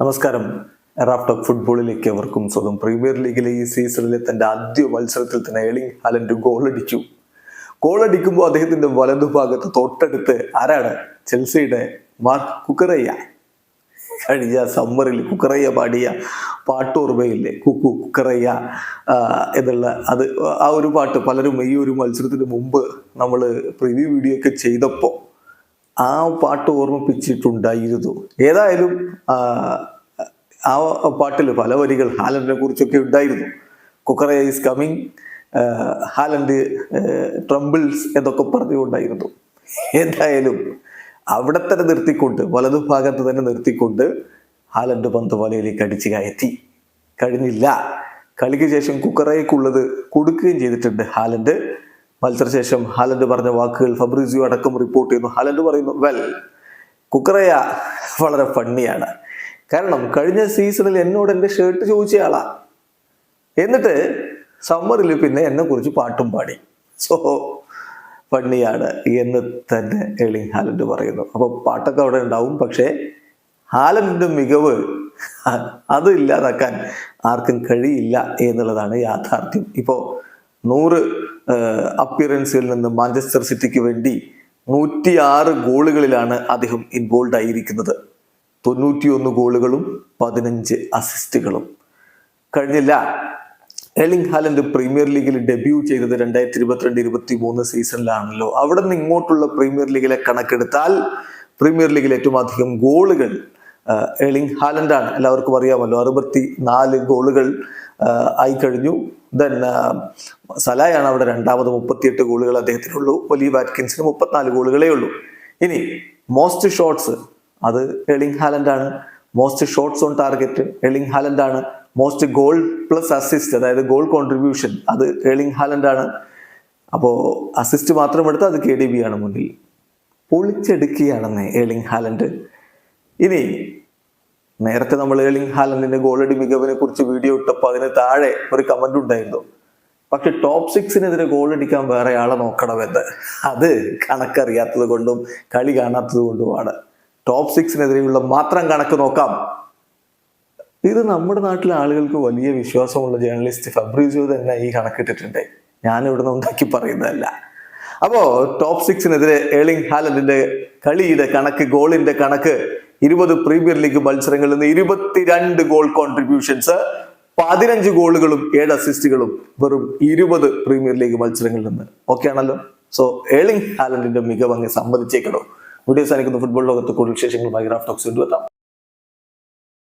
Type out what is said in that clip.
നമസ്കാരം. റാഫ്റ്റോക്ക് ഫുട്ബോളിലേക്ക് അവർക്കും സ്വന്തം പ്രീമിയർ ലീഗിലെ ഈ സീസണിലെ തന്റെ ആദ്യ മത്സരത്തിൽ തന്നെ എളിങ് ഹാലൻഡ് ഗോളടിച്ചു. ഗോളടിക്കുമ്പോൾ അദ്ദേഹത്തിന്റെ വലതുഭാഗത്ത് തൊട്ടടുത്ത് ആരാണ്? ചെൽസിയുടെ മാർക്ക് കുക്കറയ്യ. കഴിഞ്ഞ സമ്മറിൽ കുക്കറയ്യ പാടിയ പാട്ടോർമ്മയില്ലേ? കുക്കു കുക്കറയ്യ എന്നുള്ള അത് ആ ഒരു പാട്ട് പലരും ഈ ഒരു മത്സരത്തിന് മുമ്പ് നമ്മൾ പ്രിവ്യൂ വീഡിയോ ഒക്കെ ചെയ്തപ്പോൾ ആ പാട്ട് ഓർമ്മിപ്പിച്ചിട്ടുണ്ടായിരുന്നു. ഏതായാലും ആ, പാട്ടിൽ പല വരികൾ ഹാലൻഡിനെ കുറിച്ചൊക്കെ ഉണ്ടായിരുന്നു. കുക്കറ ഈസ് കമ്മിങ് ഹാലൻഡ് ട്രംബിൾസ് എന്നൊക്കെ പറഞ്ഞുകൊണ്ടായിരുന്നു. എന്തായാലും അവിടെ തന്നെ നിർത്തിക്കൊണ്ട് വലതു ഭാഗത്ത് തന്നെ നിർത്തിക്കൊണ്ട് ഹാലൻഡ് പന്ത് വലയിലേക്ക് അടിച്ചു കയറ്റി. കഴിഞ്ഞില്ല. കളിക്ക് ശേഷം കുക്കറയ്ക്കുള്ളത് കൊടുക്കുകയും ചെയ്തിട്ടുണ്ട് ഹാലൻഡ്. മത്സരശേഷം ഹാലൻഡ് പറഞ്ഞ വാക്കുകൾ ഫബ്രിസിയോ അടക്കം റിപ്പോർട്ട് ചെയ്യുന്നു. ഹാലൻഡ് പറയുന്നു വെൽ കുക്കറയ വളരെ ഫണ്ണിയാണ് കാരണം കഴിഞ്ഞ സീസണിൽ എന്നോട് എന്റെ ഷർട്ട് ചോദിച്ചയാളാ. എന്നിട്ട് സമ്മറിൽ പിന്നെ എന്നെ കുറിച്ച് പാട്ടും പാടി. സോ ഫണ്ണിയാണ് എന്ന് തന്നെ എളിങ് ഹാലൻഡ് പറയുന്നു. അപ്പോൾ പാട്ടൊക്കെ അവിടെ ഉണ്ടാവും. പക്ഷേ ഹാലൻഡിന്റെ മികവ് അത് ഇല്ലാതാക്കാൻ ആർക്കും കഴിയില്ല എന്നുള്ളതാണ് യാഥാർത്ഥ്യം. ഇപ്പോ നൂറ് അപ്പിയറൻസിൽ നിന്ന് മാഞ്ചസ്റ്റർ സിറ്റിക്ക് വേണ്ടി നൂറ്റിയാറ് ഗോളുകളിലാണ് അദ്ദേഹം ഇൻവോൾവ് ആയിരിക്കുന്നത്. തൊണ്ണൂറ്റിയൊന്ന് ഗോളുകളും പതിനഞ്ച് അസിസ്റ്റുകളും കഴിഞ്ഞില്ല എലിംഗ് ഹാലൻഡ് പ്രീമിയർ ലീഗിൽ ഡെബ്യൂ ചെയ്തത് രണ്ടായിരത്തി ഇരുപത്തിരണ്ട് ഇരുപത്തി മൂന്ന് സീസണിലാണല്ലോ അവിടെ നിന്ന് ഇങ്ങോട്ടുള്ള പ്രീമിയർ ലീഗിലെ കണക്കെടുത്താൽ പ്രീമിയർ ലീഗിൽ ഏറ്റവും അധികം ഗോളുകൾ എളിങ് ഹാലൻഡാണ്. എല്ലാവർക്കും അറിയാമല്ലോ അറുപത്തി നാല് ഗോളുകൾ ആയി കഴിഞ്ഞു. ദെൻ സലായാണ് അവിടെ രണ്ടാമത് മുപ്പത്തിയെട്ട് ഗോളുകൾ അദ്ദേഹത്തിനുള്ളൂ. ഒലി വാറ്റ്കിൻസിന് മുപ്പത്തിനാല് ഗോളുകളേ ഉള്ളൂ. ഇനി മോസ്റ്റ് ഷോട്ട്സ് അത് Erling ഹാലൻഡാണ്. Most shots on target Erling ഹാലൻഡാണ്. Most goal plus assist അതായത് ഗോൾ കോൺട്രിബ്യൂഷൻ അത് എളിങ് ഹാലൻഡാണ്. അപ്പോൾ അസിസ്റ്റ് മാത്രം എടുത്താൽ അത് കെ ഡി ബി ആണ് മുന്നിൽ. പൊളിച്ചെടുക്കുകയാണെന്ന് ഏളിങ് ഹാലൻഡ്. ഇനി നേരത്തെ നമ്മൾ ഏളിംഗ് ഹാലൻഡിന്റെ ഗോളടി മികവിനെ കുറിച്ച് വീഡിയോ ഇട്ടപ്പോൾ അതിന് താഴെ ഒരു കമന്റ് ഉണ്ടായിരുന്നു. പക്ഷെ ടോപ്പ് സിക്സിനെതിരെ ഗോൾ അടിക്കാൻ വേറെ ആളെ നോക്കണമെന്ന്. അത് കണക്കറിയാത്തത് കൊണ്ടും കളി കാണാത്തത് കൊണ്ടുമാണ്. ടോപ്പ് സിക്സിനെതിരെയുള്ള മാത്രം കണക്ക് നോക്കാം. ഇത് നമ്മുടെ നാട്ടിലെ ആളുകൾക്ക് വലിയ വിശ്വാസമുള്ള ജേർണലിസ്റ്റ് ഫബ്രീസിയോ തന്നെ ഈ കണക്കിട്ടിട്ടുണ്ട്. ഞാൻ ഇവിടുന്ന് ഉണ്ടാക്കി പറയുന്നതല്ല. അപ്പോ ടോപ്പ് സിക്സിനെതിരെ ഏളിംഗ് ഹാലൻഡിന്റെ കളിയുടെ കണക്ക് ഗോളിന്റെ കണക്ക് ഇരുപത് പ്രീമിയർ ലീഗ് മത്സരങ്ങളിൽ നിന്ന് ഇരുപത്തിരണ്ട് ഗോൾ കോൺട്രിബ്യൂഷൻസ് പതിനഞ്ച് ഗോളുകളും ഏഴ് അസിസ്റ്റുകളും വെറും ഇരുപത് പ്രീമിയർ ലീഗ് മത്സരങ്ങളിൽ നിന്ന്. ഓക്കെ ആണല്ലോ? സോ ഏളിംഗ് ഹാലൻഡിന്റെ മികവ് അങ്ങ് സമ്മതിച്ചേക്കണോ? വീഡിയോ സാധിക്കുന്ന ഫുട്ബോൾ ലോകത്ത് കൂടുതൽ വിശേഷങ്ങളുമായി ഗ്രാഫ് ടോക്സ് കൊണ്ടുവെത്താം